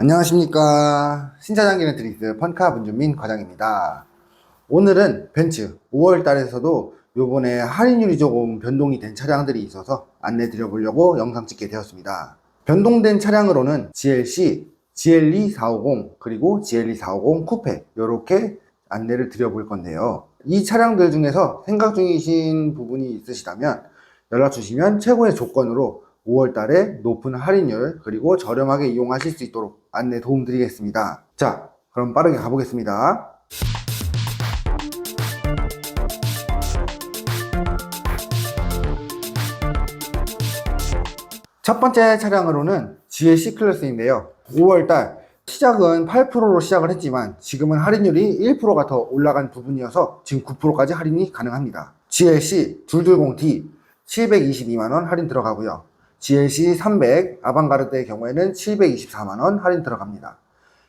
안녕하십니까. 신차장기는 드리스 펀카 문준민 과장입니다. 오늘은 벤츠 5월 달에서도 요번에 할인율이 조금 변동이 된 차량들이 있어서 안내 드려보려고 영상 찍게 되었습니다. 변동된 차량으로는 GLC, GLE 450 그리고 GLE 450 쿠페 이렇게 안내를 드려볼 건데요. 이 차량들 중에서 생각 중이신 부분이 있으시다면 연락 주시면 최고의 조건으로 5월 달에 높은 할인율 그리고 저렴하게 이용하실 수 있도록 안내 도움 드리겠습니다. 자, 그럼 빠르게 가보겠습니다. 첫 번째 차량으로는 GLC 클래스인데요. 5월 달 시작은 8%로 시작을 했지만 지금은 할인율이 1%가 더 올라간 부분이어서 지금 9%까지 할인이 가능합니다. GLC 220D 722만원 할인 들어가고요. GLC 300 아방가르드의 경우에는 724만원 할인 들어갑니다.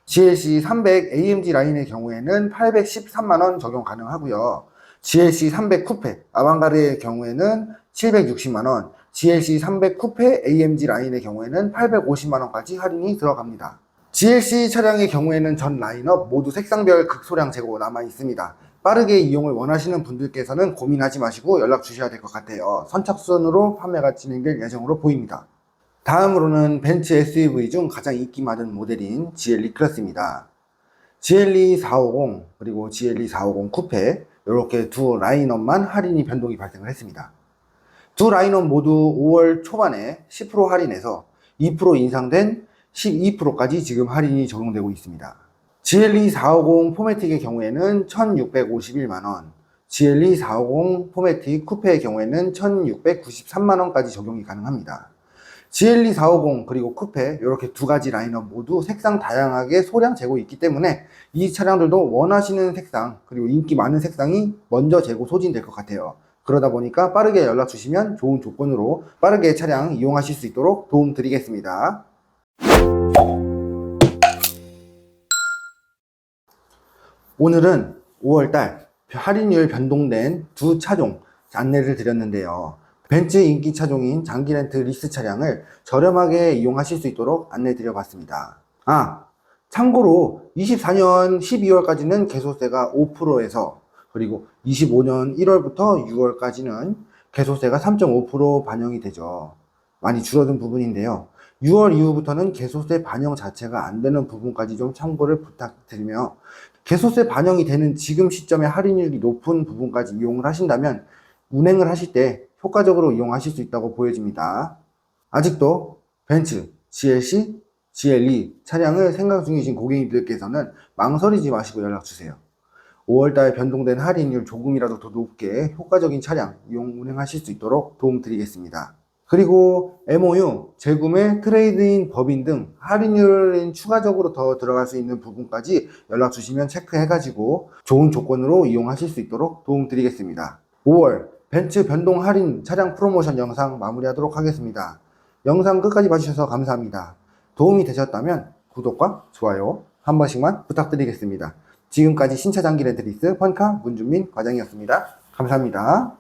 GLC 300 AMG 라인의 경우에는 813만원 적용 가능하고요. GLC 300 쿠페 아방가르의 경우에는 760만원, GLC 300 쿠페 AMG 라인의 경우에는 850만원까지 할인이 들어갑니다. GLC 차량의 경우에는 전 라인업 모두 색상별 극소량 재고 남아 있습니다. 빠르게 이용을 원하시는 분들께서는 고민하지 마시고 연락 주셔야 될 것 같아요. 선착순으로 판매가 진행될 예정으로 보입니다. 다음으로는 벤츠 SUV 중 가장 인기 많은 모델인 GLE 클래스입니다. GLE 450 그리고 GLE 450 쿠페 이렇게 두 라인업만 할인이 변동이 발생을 했습니다. 두 라인업 모두 5월 초반에 10% 할인해서 2% 인상된 12%까지 지금 할인이 적용되고 있습니다. GLE 450 포매틱의 경우에는 1651만원, GLE 450 포매틱 쿠페의 경우에는 1693만원까지 적용이 가능합니다. GLE 450 그리고 쿠페 이렇게 두 가지 라인업 모두 색상 다양하게 소량 재고 있기 때문에 이 차량들도 원하시는 색상 그리고 인기 많은 색상이 먼저 재고 소진될 것 같아요. 그러다 보니까 빠르게 연락 주시면 좋은 조건으로 빠르게 차량 이용하실 수 있도록 도움 드리겠습니다. 오늘은 5월달 할인율 변동된 두 차종 안내를 드렸는데요. 벤츠 인기 차종인 장기 렌트 리스 차량을 저렴하게 이용하실 수 있도록 안내 드려봤습니다. 아, 참고로 24년 12월까지는 개소세가 5%에서 그리고 25년 1월부터 6월까지는 개소세가 3.5% 반영이 되죠. 많이 줄어든 부분인데요. 6월 이후부터는 개소세 반영 자체가 안 되는 부분까지 좀 참고를 부탁드리며 개소세 반영이 되는 지금 시점에 할인율이 높은 부분까지 이용을 하신다면 운행을 하실 때 효과적으로 이용하실 수 있다고 보여집니다. 아직도 벤츠, GLC, GLE 차량을 생각 중이신 고객님들께서는 망설이지 마시고 연락 주세요. 5월달 변동된 할인율 조금이라도 더 높게 효과적인 차량 이용 운행하실 수 있도록 도움 드리겠습니다. 그리고 MOU, 재구매, 트레이드인, 법인 등 할인율인 추가적으로 더 들어갈 수 있는 부분까지 연락 주시면 체크해가지고 좋은 조건으로 이용하실 수 있도록 도움 드리겠습니다. 5월 벤츠 변동 할인 차량 프로모션 영상 마무리하도록 하겠습니다. 영상 끝까지 봐주셔서 감사합니다. 도움이 되셨다면 구독과 좋아요 한 번씩만 부탁드리겠습니다. 지금까지 신차 장기 레드리스 펀카 문준민 과장이었습니다. 감사합니다.